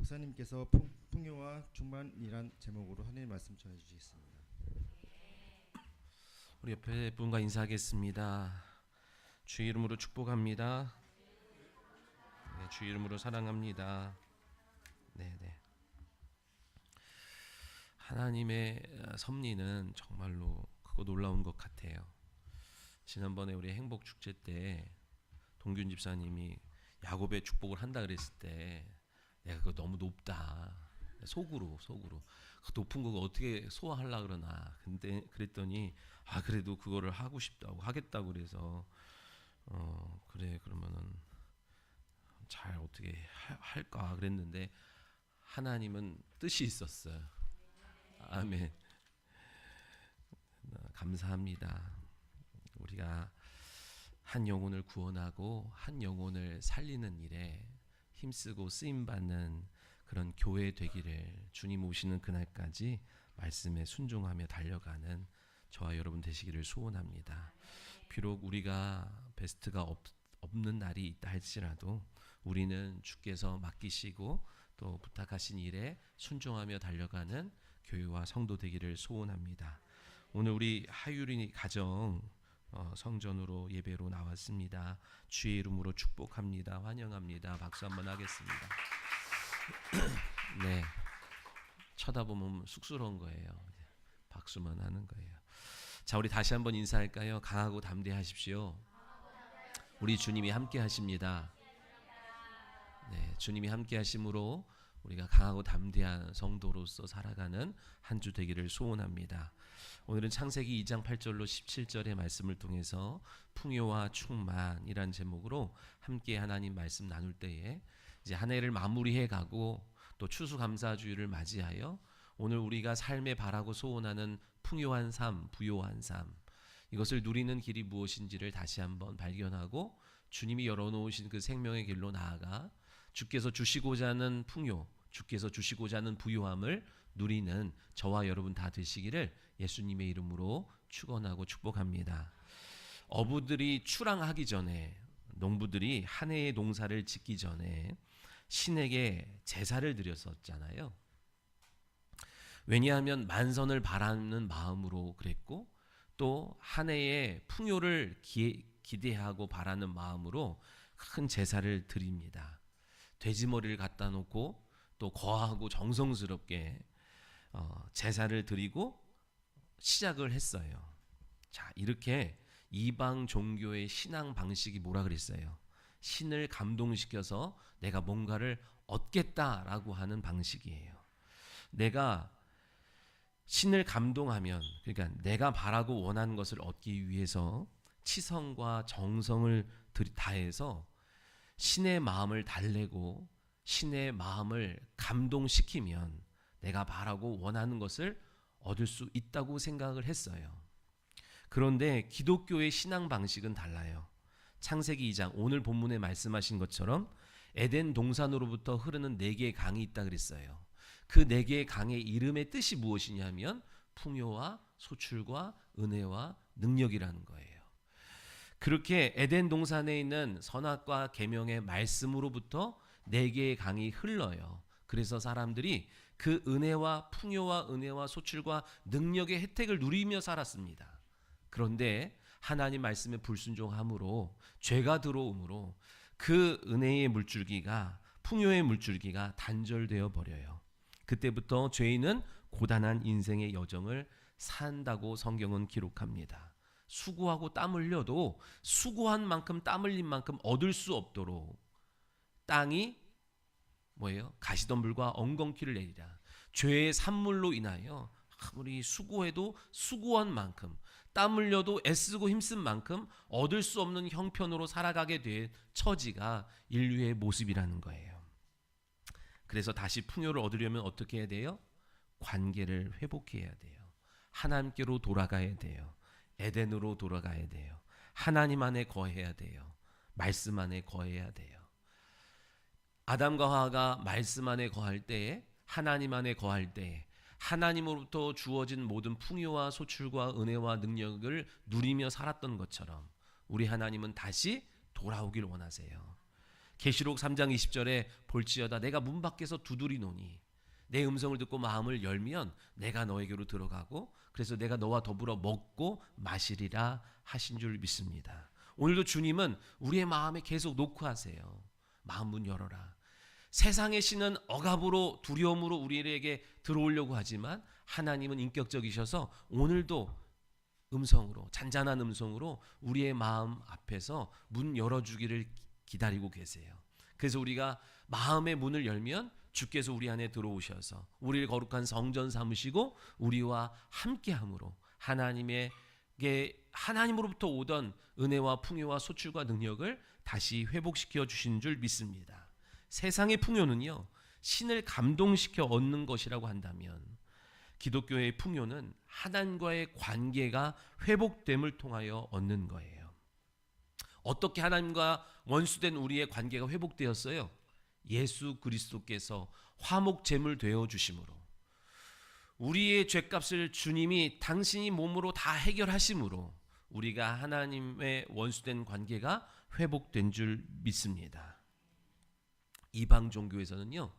목사님께서 풍, 풍요와 충만이란 제목으로 하나님 말씀 전해 주시겠습니다. 우리 옆에 분과 인사하겠습니다. 주 이름으로 축복합니다. 네, 주 이름으로 사랑합니다. 네, 네. 하나님의 어, 섭리는 정말로 크고 놀라운 것 같아요. 지난번에 우리 행복 축제 때 동균 집사님이 야곱의 축복을 한다 그랬을 때 내가 그거 너무 높다. 속으로 속으로 그 높은 거 어떻게 소화하려 그러나 근데 그랬더니 아 그래도 그거를 하고 싶다고 하겠다고 그래서 어 그래 그러면은 잘 어떻게 하- 할까 그랬는데 하나님은 뜻이 있었어요. 아멘. 어, 감사합니다. 우리가 한 영혼을 구원하고 한 영혼을 살리는 일에 힘쓰고 쓰임 받는 그런 교회 되기를 주님 오시는 그날까지 말씀에 순종하며 달려가는 저와 여러분 되시기를 소원합니다. 비록 우리가 베스트가 없, 없는 날이 있다 할지라도 우리는 주께서 맡기시고 또 부탁하신 일에 순종하며 달려가는 교회와 성도 되기를 소원합니다. 오늘 우리 하유리 가정 어, 성전으로 예배로 나왔습니다. 주의 이름으로 축복합니다. 환영합니다. 박수 한번 하겠습니다. 네. 쳐다보면 쑥스러운 거예요. 박수만 하는 거예요. 자, 우리 다시 한번 인사할까요? 강하고 담대하십시오. 우리 주님이 함께 하십니다. 네, 주님이 함께 하심으로 우리가 강하고 담대한 성도로서 살아가는 한 주 되기를 소원합니다. 오늘은 창세기 2장 8절로 17절의 말씀을 통해서 풍요와 충만이란 제목으로 함께 하나님 말씀 나눌 때에 이제 한 해를 마무리해 가고 또 추수감사주의를 맞이하여 오늘 우리가 삶에 바라고 소원하는 풍요한 삶, 부요한 삶 이것을 누리는 길이 무엇인지를 다시 한번 발견하고 주님이 열어놓으신 그 생명의 길로 나아가 주께서 주시고자 하는 풍요, 주께서 주시고자 하는 부요함을 누리는 저와 여러분 다 되시기를 예수님의 이름으로 축원하고 축복합니다. 어부들이 출항하기 전에 농부들이 한 해의 농사를 짓기 전에 신에게 제사를 드렸었잖아요. 왜냐하면 만선을 바라는 마음으로 그랬고 또 한 해의 풍요를 기, 기대하고 바라는 마음으로 큰 제사를 드립니다. 돼지 머리를 갖다 놓고 또 거하고 정성스럽게 어, 제사를 드리고 시작을 했어요. 자 이렇게 이방 종교의 신앙 방식이 뭐라 그랬어요? 신을 감동시켜서 내가 뭔가를 얻겠다라고 하는 방식이에요. 내가 신을 감동하면 그러니까 내가 바라고 원하는 것을 얻기 위해서 치성과 정성을 다해서 신의 마음을 달래고 신의 마음을 감동시키면 내가 바라고 원하는 것을 얻을 수 있다고 생각을 했어요. 그런데 기독교의 신앙 방식은 달라요. 창세기 2장 오늘 본문에 말씀하신 것처럼 에덴 동산으로부터 흐르는 네 개의 강이 있다 그랬어요. 그 네 개의 강의 이름의 뜻이 무엇이냐면 풍요와 소출과 은혜와 능력이라는 거예요. 그렇게 에덴 동산에 있는 선악과 계명의 말씀으로부터 네 개의 강이 흘러요. 그래서 사람들이 그 은혜와 풍요와 은혜와 소출과 능력의 혜택을 누리며 살았습니다. 그런데 하나님 말씀에 불순종함으로 죄가 들어오므로 그 은혜의 물줄기가 풍요의 물줄기가 단절되어 버려요. 그때부터 죄인은 고단한 인생의 여정을 산다고 성경은 기록합니다. 수고하고 땀 흘려도 수고한 만큼 땀 흘린 만큼 얻을 수 없도록 땅이 뭐예요? 가시덤불과 엉겅퀴를 내리라. 죄의 산물로 인하여 아무리 수고해도 수고한 만큼 땀 흘려도 애쓰고 힘쓴 만큼 얻을 수 없는 형편으로 살아가게 된 처지가 인류의 모습이라는 거예요. 그래서 다시 풍요를 얻으려면 어떻게 해야 돼요? 관계를 회복해야 돼요. 하나님께로 돌아가야 돼요. 에덴으로 돌아가야 돼요. 하나님 안에 거해야 돼요. 말씀 안에 거해야 돼요. 아담과 하와가 말씀 안에 거할 때에 하나님 안에 거할 때에 하나님으로부터 주어진 모든 풍요와 소출과 은혜와 능력을 누리며 살았던 것처럼 우리 하나님은 다시 돌아오길 원하세요. 계시록 3장 20절에 볼지어다 내가 문 밖에서 두드리노니 내 음성을 듣고 마음을 열면 내가 너에게로 들어가고 그래서 내가 너와 더불어 먹고 마시리라 하신 줄 믿습니다. 오늘도 주님은 우리의 마음에 계속 녹화하세요. 마음 문 열어라. 세상의 신은 억압으로 두려움으로 우리에게 들어오려고 하지만 하나님은 인격적이셔서 오늘도 음성으로 잔잔한 음성으로 우리의 마음 앞에서 문 열어주기를 기다리고 계세요. 그래서 우리가 마음의 문을 열면 주께서 우리 안에 들어오셔서 우리를 거룩한 성전 삼으시고 우리와 함께함으로 하나님에게 하나님으로부터 오던 은혜와 풍요와 소출과 능력을 다시 회복시켜 주신 줄 믿습니다. 세상의 풍요는요 신을 감동시켜 얻는 것이라고 한다면 기독교의 풍요는 하나님과의 관계가 회복됨을 통하여 얻는 거예요. 어떻게 하나님과 원수된 우리의 관계가 회복되었어요? 예수 그리스도께서 화목 제물 되어 주심으로 우리의 죄값을 주님이 당신이 몸으로 다 해결하심으로 우리가 하나님의 원수된 관계가 회복된 줄 믿습니다. 이방 종교에서는요.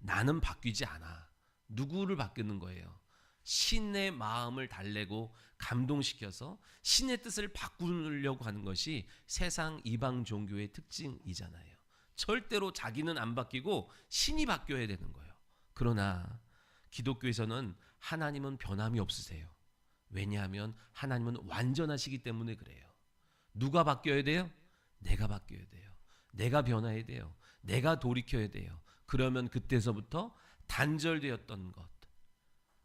나는 바뀌지 않아. 누구를 바꾸는 거예요? 신의 마음을 달래고 감동시켜서 신의 뜻을 바꾸려고 하는 것이 세상 이방 종교의 특징이잖아요. 절대로 자기는 안 바뀌고 신이 바뀌어야 되는 거예요. 그러나 기독교에서는 하나님은 변함이 없으세요. 왜냐하면 하나님은 완전하시기 때문에 그래요. 누가 바뀌어야 돼요? 내가 바뀌어야 돼요. 내가 변화해야 돼요. 내가 돌이켜야 돼요. 그러면 그때서부터 단절되었던 것,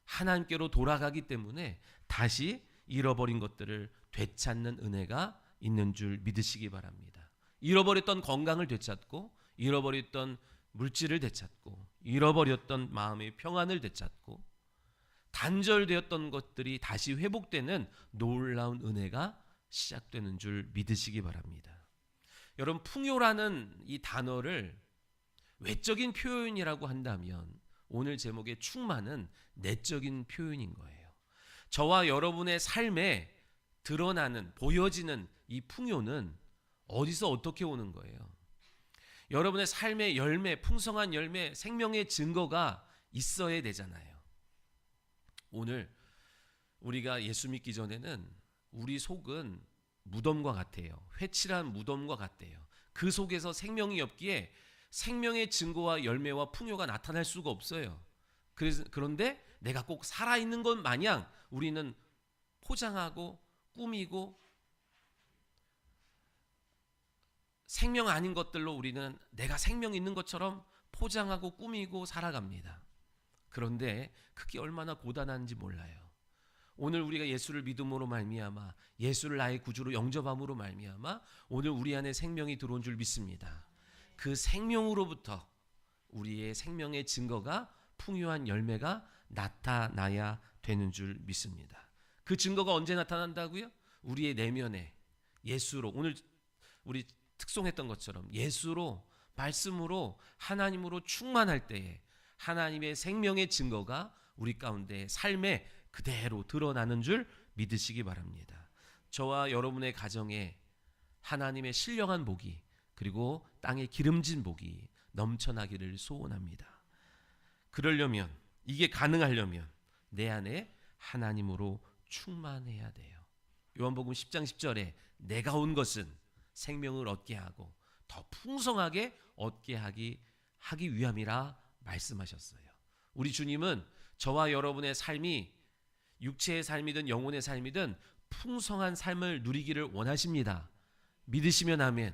하나님께로 돌아가기 때문에 다시 잃어버린 것들을 되찾는 은혜가 있는 줄 믿으시기 바랍니다. 잃어버렸던 건강을 되찾고, 잃어버렸던 물질을 되찾고, 잃어버렸던 마음의 평안을 되찾고, 단절되었던 것들이 다시 회복되는 놀라운 은혜가 시작되는 줄 믿으시기 바랍니다. 여러분 풍요라는 이 단어를 외적인 표현이라고 한다면 오늘 제목의 충만은 내적인 표현인 거예요. 저와 여러분의 삶에 드러나는 보여지는 이 풍요는 어디서 어떻게 오는 거예요? 여러분의 삶의 열매, 풍성한 열매, 생명의 증거가 있어야 되잖아요. 오늘 우리가 예수 믿기 전에는 우리 속은 무덤과 같아요. 회칠한 무덤과 같대요. 그 속에서 생명이 없기에 생명의 증거와 열매와 풍요가 나타날 수가 없어요. 그래서 그런데 내가 꼭 살아 있는 것 마냥 우리는 포장하고 꾸미고 생명 아닌 것들로 우리는 내가 생명 있는 것처럼 포장하고 꾸미고 살아갑니다. 그런데 그게 얼마나 고단한지 몰라요. 오늘 우리가 예수를 믿음으로 말미암아 예수를 나의 구주로 영접함으로 말미암아 오늘 우리 안에 생명이 들어온 줄 믿습니다. 그 생명으로부터 우리의 생명의 증거가 풍요한 열매가 나타나야 되는 줄 믿습니다. 그 증거가 언제 나타난다고요? 우리의 내면에 예수로 오늘 우리 특송했던 것처럼 예수로 말씀으로 하나님으로 충만할 때에 하나님의 생명의 증거가 우리 가운데 삶에 그대로 드러나는 줄 믿으시기 바랍니다. 저와 여러분의 가정에 하나님의 신령한 복이 그리고 땅의 기름진 복이 넘쳐나기를 소원합니다. 그러려면 이게 가능하려면 내 안에 하나님으로 충만해야 돼요. 요한복음 10장 10절에 내가 온 것은 생명을 얻게 하고 더 풍성하게 얻게 하기 하기 위함이라 말씀하셨어요. 우리 주님은 저와 여러분의 삶이 육체의 삶이든 영혼의 삶이든 풍성한 삶을 누리기를 원하십니다. 믿으시면 아멘.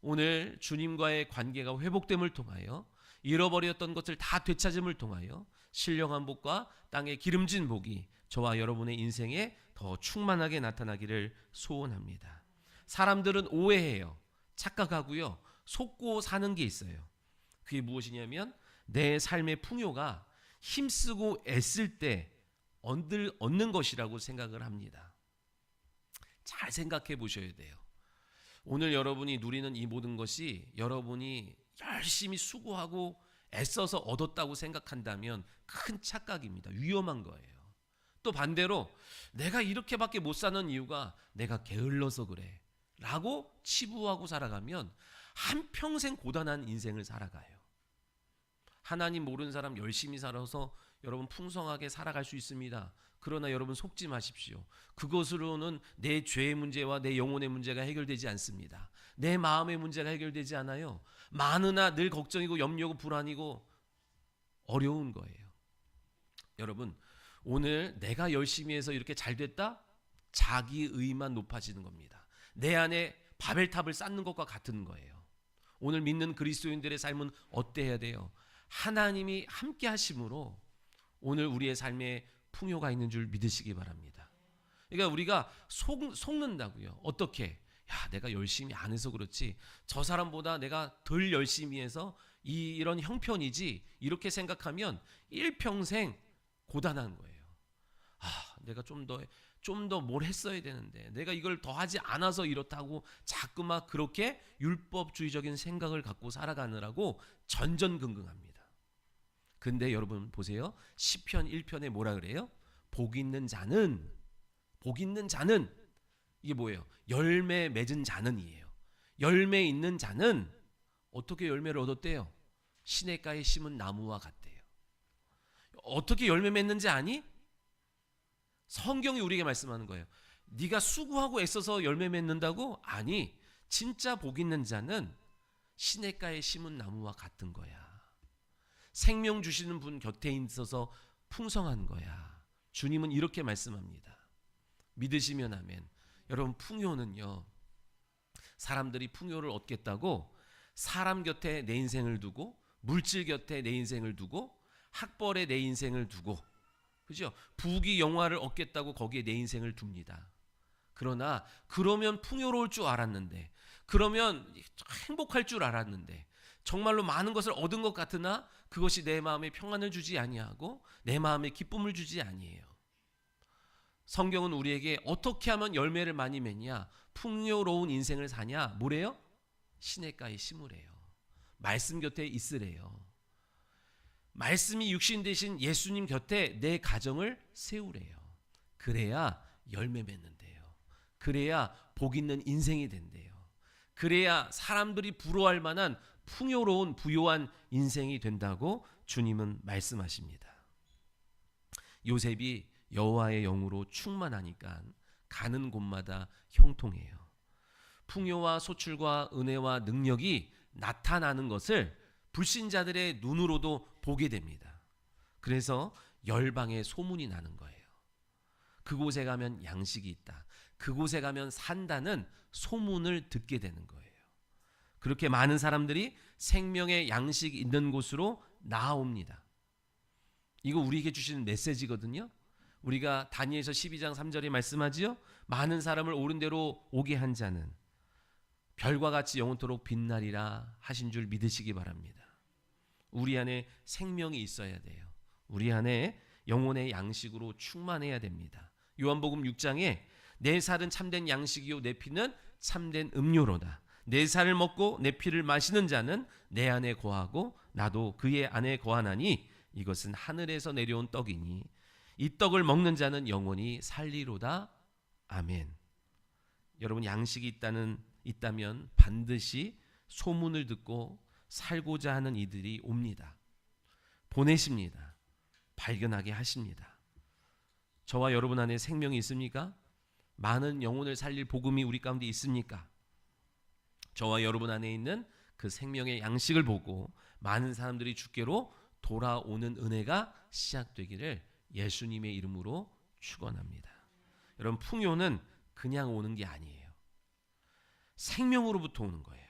오늘 주님과의 관계가 회복됨을 통하여 잃어버렸던 것을 다 되찾음을 통하여 신령한 복과 땅의 기름진 복이 저와 여러분의 인생에 더 충만하게 나타나기를 소원합니다. 사람들은 오해해요. 착각하고요. 속고 사는 게 있어요. 그게 무엇이냐면 내 삶의 풍요가 힘쓰고 애쓸 때 얻을, 얻는 것이라고 생각을 합니다. 잘 생각해 보셔야 돼요. 오늘 여러분이 누리는 이 모든 것이 여러분이 열심히 수고하고 애써서 얻었다고 생각한다면 큰 착각입니다. 위험한 거예요. 또 반대로 내가 이렇게밖에 못 사는 이유가 내가 게을러서 그래. 라고 치부하고 살아가면 한 평생 고단한 인생을 살아가요. 하나님 모르는 사람 열심히 살아서 여러분 풍성하게 살아갈 수 있습니다. 그러나 여러분 속지 마십시오. 그것으로는 내 죄의 문제와 내 영혼의 문제가 해결되지 않습니다. 내 마음의 문제가 해결되지 않아요. 많으나 늘 걱정이고 염려고 불안이고 어려운 거예요. 여러분, 오늘 내가 열심히 해서 이렇게 잘 됐다? 자기 의만 높아지는 겁니다. 내 안에 바벨탑을 쌓는 것과 같은 거예요. 오늘 믿는 그리스도인들의 삶은 어때야 돼요? 하나님이 함께 하심으로 오늘 우리의 삶에 풍요가 있는 줄 믿으시기 바랍니다. 그러니까 우리가 속, 속는다고요. 어떻게? 야, 내가 열심히 안 해서 그렇지. 저 사람보다 내가 덜 열심히 해서 이, 이런 형편이지. 이렇게 생각하면 일평생 고단한 거예요. 아, 내가 좀 더 좀 더 뭘 했어야 되는데 내가 이걸 더 하지 않아서 이렇다고 자꾸만 그렇게 율법주의적인 생각을 갖고 살아가느라고 전전긍긍합니다. 근데 여러분 보세요. 시편 1편에 뭐라 그래요? 복 있는 자는 복 있는 자는 이게 뭐예요? 열매 맺은 자는이에요. 열매 있는 자는 어떻게 열매를 얻었대요? 시냇가에 심은 나무와 같대요. 어떻게 열매 맺는지 아니? 성경이 우리에게 말씀하는 거예요. 네가 수고하고 애써서 열매 맺는다고? 아니. 진짜 복 있는 자는 시냇가에 심은 나무와 같은 거야. 생명 주시는 분 곁에 있어서 풍성한 거야. 주님은 이렇게 말씀합니다. 믿으시면 아멘. 여러분 풍요는요. 사람들이 풍요를 얻겠다고 사람 곁에 내 인생을 두고 물질 곁에 내 인생을 두고 학벌에 내 인생을 두고 그죠? 부귀 영화를 얻겠다고 거기에 내 인생을 둡니다. 그러나 그러면 풍요로울 줄 알았는데 그러면 행복할 줄 알았는데 정말로 많은 것을 얻은 것 같으나 그것이 내 마음에 평안을 주지 아니하고 내 마음에 기쁨을 주지 아니해요. 성경은 우리에게 어떻게 하면 열매를 많이 맺냐, 풍요로운 인생을 사냐, 뭐래요? 시냇가에 심으래요. 말씀 곁에 있으래요. 말씀이 육신 대신 예수님 곁에 내 가정을 세우래요. 그래야 열매 맺는데요. 그래야 복 있는 인생이 된대요. 그래야 사람들이 부러워할 만한 풍요로운 부요한 인생이 된다고 주님은 말씀하십니다. 요셉이 여호와의 영으로 충만하니까 가는 곳마다 형통해요. 풍요와 소출과 은혜와 능력이 나타나는 것을 불신자들의 눈으로도 보게 됩니다. 그래서 열방의 소문이 나는 거예요. 그곳에 가면 양식이 있다. 그곳에 가면 산다는 소문을 듣게 되는 거예요. 그렇게 많은 사람들이 생명의 양식이 있는 곳으로 나아옵니다. 이거 우리에게 주시는 메시지거든요. 우리가 다니엘서 12장 3절에 말씀하지요. 많은 사람을 옳은 대로 오게 한 자는 별과 같이 영원토록 빛나리라 하신 줄 믿으시기 바랍니다. 우리 안에 생명이 있어야 돼요. 우리 안에 영혼의 양식으로 충만해야 됩니다. 요한복음 6장에 내 살은 참된 양식이요 내 피는 참된 음료로다. 내 살을 먹고 내 피를 마시는 자는 내 안에 거하고 나도 그의 안에 거하나니 이것은 하늘에서 내려온 떡이니 이 떡을 먹는 자는 영원히 살리로다. 아멘. 여러분 양식이 있다는 있다면 반드시 소문을 듣고 살고자 하는 이들이 옵니다. 보내십니다. 발견하게 하십니다. 저와 여러분 안에 생명이 있습니까? 많은 영혼을 살릴 복음이 우리 가운데 있습니까? 저와 여러분 안에 있는 그 생명의 양식을 보고 많은 사람들이 주께로 돌아오는 은혜가 시작되기를 예수님의 이름으로 축원합니다. 여러분 풍요는 그냥 오는 게 아니에요. 생명으로부터 오는 거예요.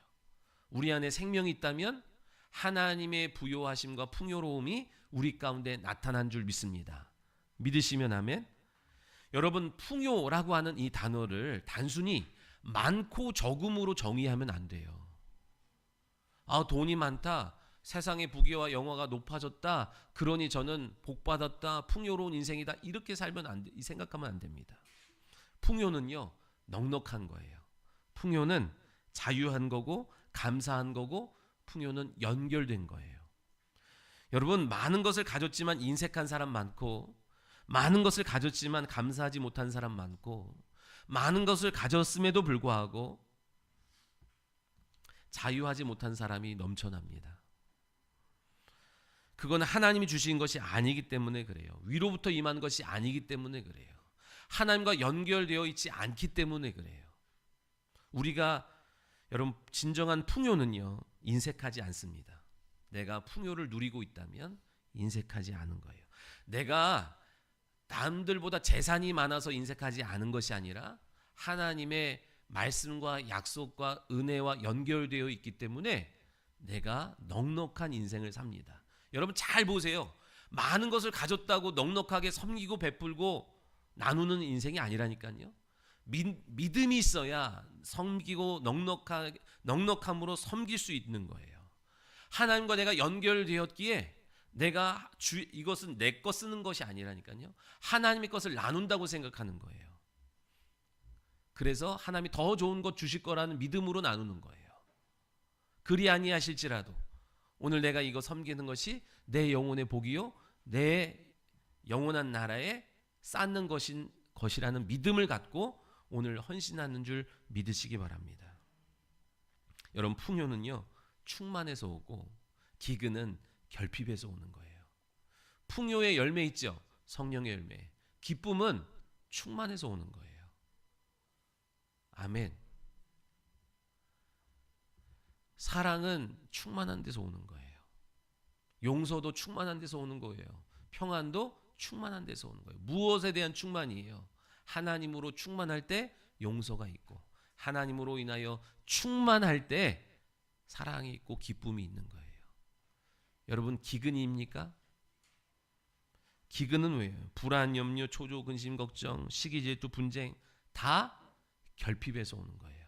우리 안에 생명이 있다면 하나님의 부요하심과 풍요로움이 우리 가운데 나타난 줄 믿습니다. 믿으시면 아멘. 여러분 풍요라고 하는 이 단어를 단순히 많고 적음으로 정의하면 안 돼요. 아 돈이 많다. 세상의 부귀와 영화가 높아졌다. 그러니 저는 복 받았다. 풍요로운 인생이다. 이렇게 살면 안 돼. 생각하면 안 됩니다. 풍요는요. 넉넉한 거예요. 풍요는 자유한 거고 감사한 거고 풍요는 연결된 거예요. 여러분 많은 것을 가졌지만 인색한 사람 많고 많은 것을 가졌지만 감사하지 못한 사람 많고 많은 것을 가졌음에도 불구하고 자유하지 못한 사람이 넘쳐납니다. 그건 하나님이 주신 것이 아니기 때문에 그래요. 위로부터 임한 것이 아니기 때문에 그래요. 하나님과 연결되어 있지 않기 때문에 그래요. 우리가 여러분 진정한 풍요는요 인색하지 않습니다. 내가 풍요를 누리고 있다면 인색하지 않은 거예요. 내가 남들보다 재산이 많아서 인색하지 않은 것이 아니라 하나님의 말씀과 약속과 은혜와 연결되어 있기 때문에 내가 넉넉한 인생을 삽니다. 여러분 잘 보세요. 많은 것을 가졌다고 넉넉하게 섬기고 베풀고 나누는 인생이 아니라니까요. 믿, 믿음이 있어야 섬기고 넉넉하, 넉넉함으로 섬길 수 있는 거예요. 하나님과 내가 연결되었기에 내가 주, 이것은 내것 쓰는 것이 아니라니까요. 하나님의 것을 나눈다고 생각하는 거예요. 그래서 하나님이 더 좋은 것 주실 거라는 믿음으로 나누는 거예요. 그리 아니하실지라도 오늘 내가 이거 섬기는 것이 내 영혼의 복이요 내 영원한 나라에 쌓는 것인 것이라는 믿음을 갖고 오늘 헌신하는 줄 믿으시기 바랍니다. 여러분 풍요는요 충만해서 오고 기근은 결핍에서 오는 거예요. 풍요의 열매 있죠 성령의 열매. 기쁨은 충만해서 오는 거예요. 아멘. 사랑은 충만한 데서 오는 거예요. 용서도 충만한 데서 오는 거예요. 평안도 충만한 데서 오는 거예요. 무엇에 대한 충만이에요? 하나님으로 충만할 때 용서가 있고 하나님으로 인하여 충만할 때 사랑이 있고 기쁨이 있는 거예요. 여러분 기근입니까? 기근은 왜요? 불안, 염려, 초조, 근심, 걱정, 시기, 질투, 분쟁 다 결핍에서 오는 거예요.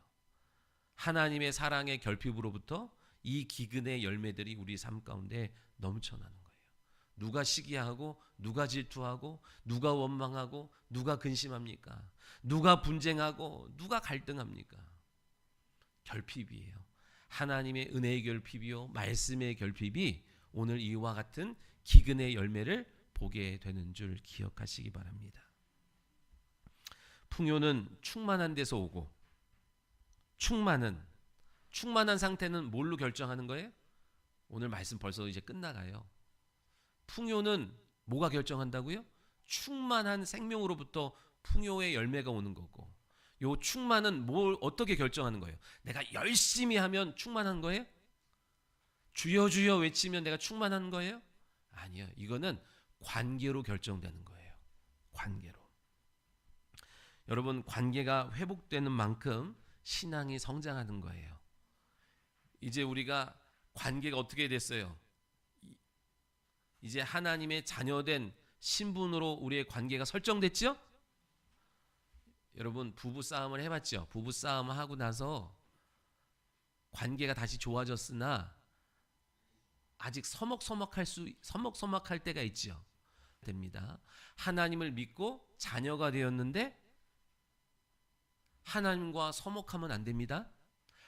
하나님의 사랑의 결핍으로부터 이 기근의 열매들이 우리 삶 가운데 넘쳐나는 거예요. 누가 시기하고 누가 질투하고 누가 원망하고 누가 근심합니까? 누가 분쟁하고 누가 갈등합니까? 결핍이에요. 하나님의 은혜의 결핍이요 말씀의 결핍이 오늘 이와 같은 기근의 열매를 보게 되는 줄 기억하시기 바랍니다. 풍요는 충만한 데서 오고 충만은 충만한 상태는 뭘로 결정하는 거예요? 오늘 말씀 벌써 이제 끝나가요. 풍요는 뭐가 결정한다고요? 충만한 생명으로부터 풍요의 열매가 오는 거고 요 충만은 뭘 어떻게 결정하는 거예요? 내가 열심히 하면 충만한 거예요? 주여 주여 외치면 내가 충만한 거예요? 아니요. 이거는 관계로 결정되는 거예요. 관계로. 여러분 관계가 회복되는 만큼 신앙이 성장하는 거예요. 이제 우리가 관계가 어떻게 됐어요? 이제 하나님의 자녀된 신분으로 우리의 관계가 설정됐죠? 여러분 부부 싸움을 해봤죠? 부부 싸움 하고 나서 관계가 다시 좋아졌으나 아직 서먹서먹할 수 서먹서먹할 때가 있죠. 됩니다. 하나님을 믿고 자녀가 되었는데 하나님과 서먹하면 안 됩니다.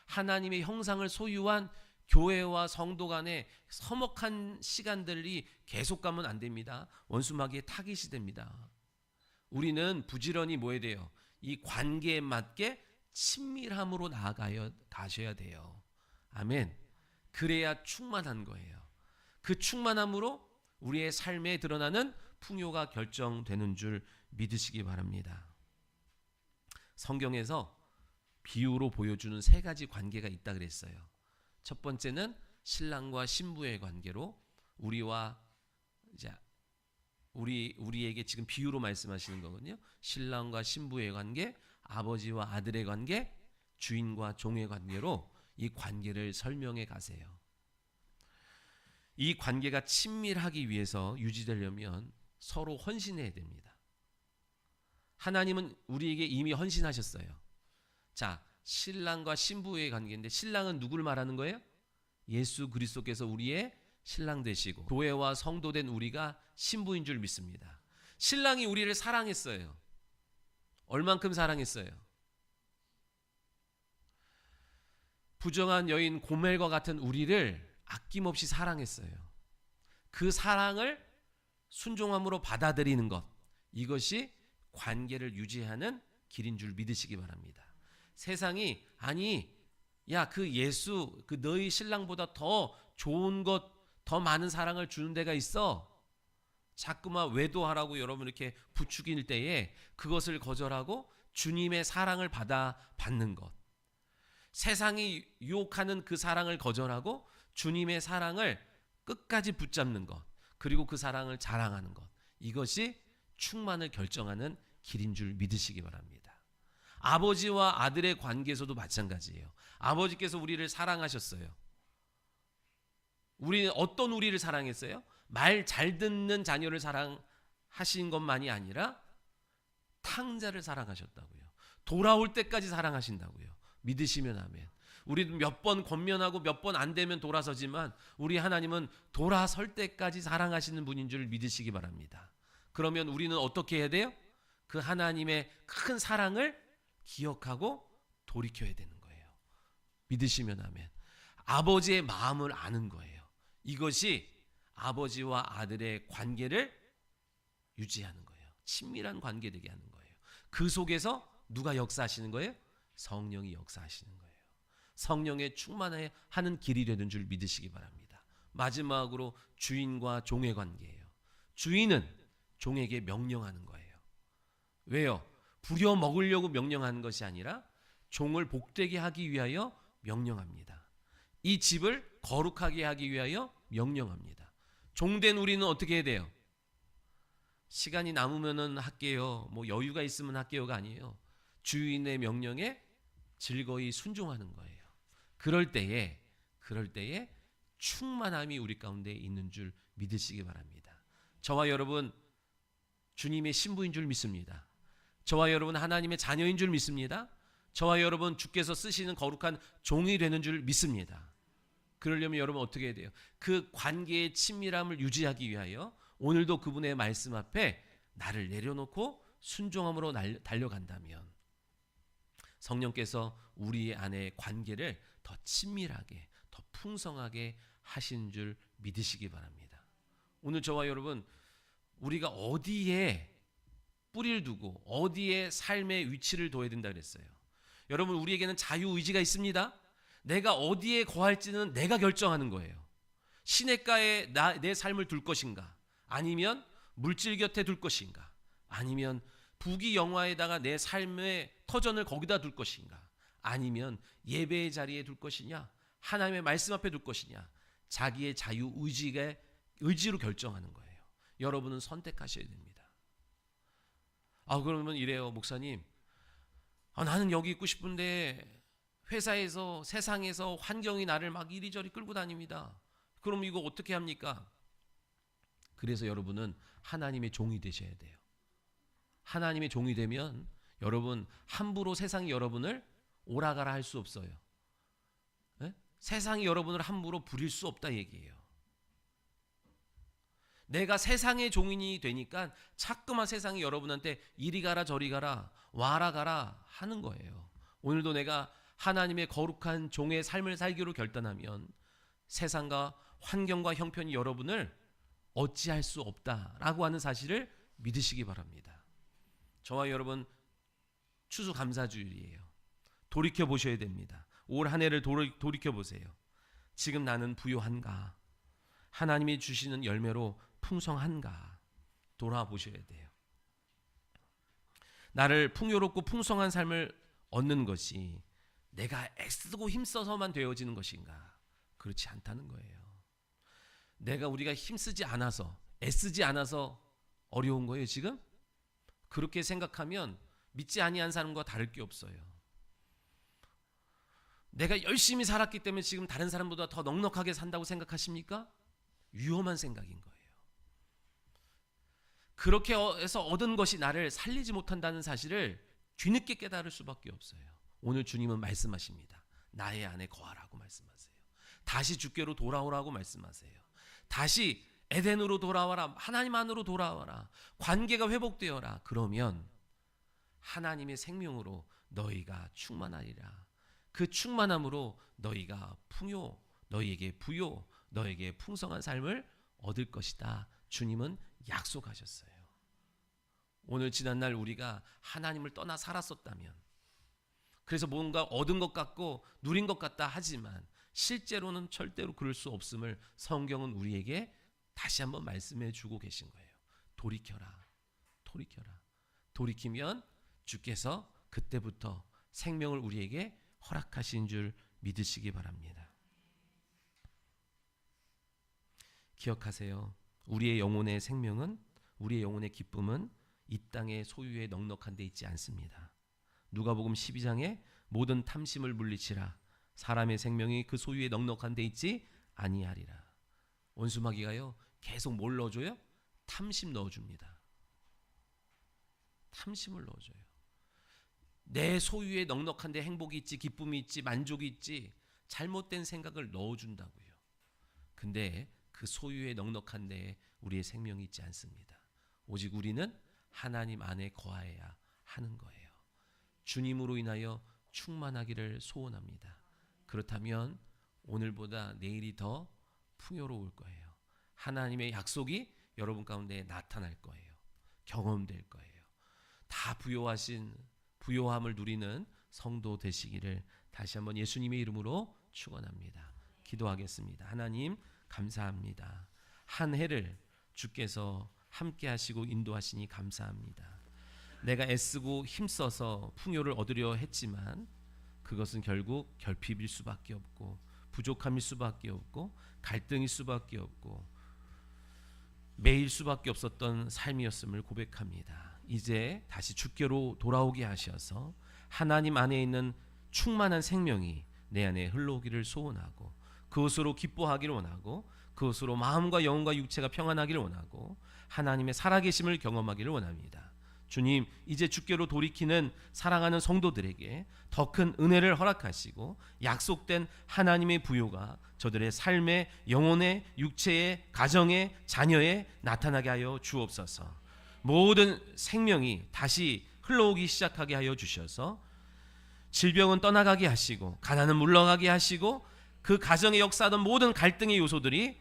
하나님의 형상을 소유한 교회와 성도 간의 서먹한 시간들이 계속 가면 안 됩니다. 원수마귀의 타깃이 됩니다. 우리는 부지런히 뭐 해야 돼요? 이 관계에 맞게 친밀함으로 나아가야 가셔야 돼요. 아멘. 그래야 충만한 거예요. 그 충만함으로 우리의 삶에 드러나는 풍요가 결정되는 줄 믿으시기 바랍니다. 성경에서 비유로 보여주는 세 가지 관계가 있다 그랬어요. 첫 번째는 신랑과 신부의 관계로 우리와 이제 우리 우리에게 지금 비유로 말씀하시는 거거든요. 신랑과 신부의 관계, 아버지와 아들의 관계, 주인과 종의 관계로 이 관계를 설명해 가세요. 이 관계가 친밀하기 위해서 유지되려면 서로 헌신해야 됩니다. 하나님은 우리에게 이미 헌신하셨어요. 자, 신랑과 신부의 관계인데 신랑은 누구를 말하는 거예요? 예수 그리스도께서 우리의 신랑 되시고 교회와 성도 된 우리가 신부인 줄 믿습니다. 신랑이 우리를 사랑했어요. 얼만큼 사랑했어요? 부정한 여인 고멜과 같은 우리를 아낌없이 사랑했어요. 그 사랑을 순종함으로 받아들이는 것 이것이 관계를 유지하는 길인 줄 믿으시기 바랍니다. 세상이 아니 야, 그 예수, 그 너희 신랑보다 더 좋은 것, 더 많은 사랑을 주는 데가 있어. 자꾸만 외도하라고 여러분 이렇게 부추길 때에 그것을 거절하고 주님의 사랑을 받아 받는 것. 세상이 유혹하는 그 사랑을 거절하고 주님의 사랑을 끝까지 붙잡는 것. 그리고 그 사랑을 자랑하는 것. 이것이 충만을 결정하는 길인 줄 믿으시기 바랍니다. 아버지와 아들의 관계에서도 마찬가지예요. 아버지께서 우리를 사랑하셨어요. 우리는 어떤 우리를 사랑했어요? 말 잘 듣는 자녀를 사랑하신 것만이 아니라 탕자를 사랑하셨다고요. 돌아올 때까지 사랑하신다고요. 믿으시면 아멘. 우리도 몇번 권면하고 몇 번 안 되면 돌아서지만 우리 하나님은 돌아설 때까지 사랑하시는 분인 줄 믿으시기 바랍니다. 그러면 우리는 어떻게 해야 돼요? 그 하나님의 큰 사랑을 기억하고 돌이켜야 되는 거예요. 믿으시면 아멘. 아버지의 마음을 아는 거예요. 이것이 아버지와 아들의 관계를 유지하는 거예요. 친밀한 관계 되게 하는 거예요. 그 속에서 누가 역사하시는 거예요? 성령이 역사하시는 거예요. 성령의 충만하는 길이 되는 줄 믿으시기 바랍니다. 마지막으로 주인과 종의 관계예요. 주인은 종에게 명령하는 거예요. 왜요? 부려 먹으려고 명령하는 것이 아니라 종을 복되게 하기 위하여 명령합니다. 이 집을 거룩하게 하기 위하여 명령합니다. 종된 우리는 어떻게 해야 돼요? 시간이 남으면은 할게요. 뭐 여유가 있으면 할게요가 아니에요. 주인의 명령에 즐거이 순종하는 거예요. 그럴 때에 그럴 때에 충만함이 우리 가운데 있는 줄 믿으시기 바랍니다. 저와 여러분 주님의 신부인 줄 믿습니다. 저와 여러분 하나님의 자녀인 줄 믿습니다. 저와 여러분 주께서 쓰시는 거룩한 종이 되는 줄 믿습니다. 그러려면 여러분 어떻게 해야 돼요? 그 관계의 친밀함을 유지하기 위하여 오늘도 그분의 말씀 앞에 나를 내려놓고 순종함으로 날- 달려간다면 성령께서 우리 안의 관계를 더 친밀하게, 더 풍성하게 하신 줄 믿으시기 바랍니다. 오늘 저와 여러분 우리가 어디에 뿌리를 두고 어디에 삶의 위치를 둬야 된다 그랬어요. 여러분 우리에게는 자유 의지가 있습니다. 내가 어디에 거할지는 내가 결정하는 거예요. 시냇가에 나, 내 삶을 둘 것인가? 아니면 물질 곁에 둘 것인가? 아니면 부귀 영화에다가 내 삶의 터전을 거기다 둘 것인가? 아니면 예배의 자리에 둘 것이냐? 하나님의 말씀 앞에 둘 것이냐? 자기의 자유 의지가 의지로 결정하는 거예요. 여러분은 선택하셔야 됩니다. 아 그러면 이래요, 목사님. 아, 나는 여기 있고 싶은데 회사에서 세상에서 환경이 나를 막 이리저리 끌고 다닙니다. 그럼 이거 어떻게 합니까? 그래서 여러분은 하나님의 종이 되셔야 돼요. 하나님의 종이 되면 여러분 함부로 세상이 여러분을 오라가라 할 수 없어요. 예? 세상이 여러분을 함부로 부릴 수 없다 얘기예요. 내가 세상의 종인이 되니까 자꾸만 세상이 여러분한테 이리 가라 저리 가라 와라 가라 하는 거예요. 오늘도 내가 하나님의 거룩한 종의 삶을 살기로 결단하면 세상과 환경과 형편이 여러분을 어찌할 수 없다라고 하는 사실을 믿으시기 바랍니다. 저와 여러분 추수감사주일이에요. 돌이켜 보셔야 됩니다. 올 한 해를 돌이켜 보세요. 지금 나는 부요한가? 하나님이 주시는 열매로 풍성한가? 돌아보셔야 돼요. 나를 풍요롭고 풍성한 삶을 얻는 것이 내가 애쓰고 힘써서만 되어지는 것인가? 그렇지 않다는 거예요. 내가 우리가 힘쓰지 않아서 애쓰지 않아서 어려운 거예요, 지금? 그렇게 생각하면 믿지 아니한 사람과 다를 게 없어요. 내가 열심히 살았기 때문에 지금 다른 사람보다 더 넉넉하게 산다고 생각하십니까? 위험한 생각인 거예요. 그렇게 해서 얻은 것이 나를 살리지 못한다는 사실을 뒤늦게 깨달을 수밖에 없어요. 오늘 주님은 말씀하십니다. 나의 안에 거하라고 말씀하세요. 다시 주께로 돌아오라고 말씀하세요. 다시 에덴으로 돌아와라. 하나님 안으로 돌아와라. 관계가 회복되어라. 그러면 하나님의 생명으로 너희가 충만하리라. 그 충만함으로 너희가 풍요, 너희에게 부요, 너에게 풍성한 삶을 얻을 것이다. 주님은 약속하셨어요. 오늘 지난날 우리가 하나님을 떠나 살았었다면 그래서 뭔가 얻은 것 같고 누린 것 같다 하지만 실제로는 절대로 그럴 수 없음을 성경은 우리에게 다시 한번 말씀해 주고 계신 거예요. 돌이켜라. 돌이켜라. 돌이키면 주께서 그때부터 생명을 우리에게 허락하신 줄 믿으시기 바랍니다. 기억하세요. 우리의 영혼의 생명은 우리의 영혼의 기쁨은 이 땅의 소유에 넉넉한 데 있지 않습니다. 누가복음 12장에 모든 탐심을 물리치라 사람의 생명이 그 소유에 넉넉한 데 있지 아니하리라. 원수마귀가요 계속 뭘 넣어줘요? 탐심 넣어줍니다. 탐심을 넣어줘요. 내 소유에 넉넉한 데 행복이 있지 기쁨이 있지 만족이 있지 잘못된 생각을 넣어준다고요. 근데 그 소유에 넉넉한 데에 우리의 생명이 있지 않습니다. 오직 우리는 하나님 안에 거하여야 하는 거예요. 주님으로 인하여 충만하기를 소원합니다. 그렇다면 오늘보다 내일이 더 풍요로울 거예요. 하나님의 약속이 여러분 가운데 나타날 거예요. 경험될 거예요. 다 부요하신 부요함을 누리는 성도 되시기를 다시 한번 예수님의 이름으로 축원합니다. 기도하겠습니다. 하나님 감사합니다. 한 해를 주께서 함께 하시고 인도하시니 감사합니다. 내가 애쓰고 힘써서 풍요를 얻으려 했지만 그것은 결국 결핍일 수밖에 없고 부족함일 수밖에 없고 갈등일 수밖에 없고 매일 수밖에 없었던 삶이었음을 고백합니다. 이제 다시 주께로 돌아오게 하셔서 하나님 안에 있는 충만한 생명이 내 안에 흘러오기를 소원하고 그것으로 기뻐하기를 원하고 그것으로 마음과 영혼과 육체가 평안하기를 원하고 하나님의 살아계심을 경험하기를 원합니다. 주님, 이제 주께로 돌이키는 사랑하는 성도들에게 더 큰 은혜를 허락하시고 약속된 하나님의 부요가 저들의 삶의 영혼의 육체의 가정의 자녀에 나타나게 하여 주옵소서. 모든 생명이 다시 흘러오기 시작하게 하여 주셔서 질병은 떠나가게 하시고 가난은 물러가게 하시고 그 가정에 역사하던 모든 갈등의 요소들이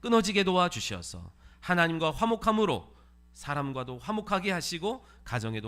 끊어지게 도와주셔서 하나님과 화목함으로 사람과도 화목하게 하시고 가정에도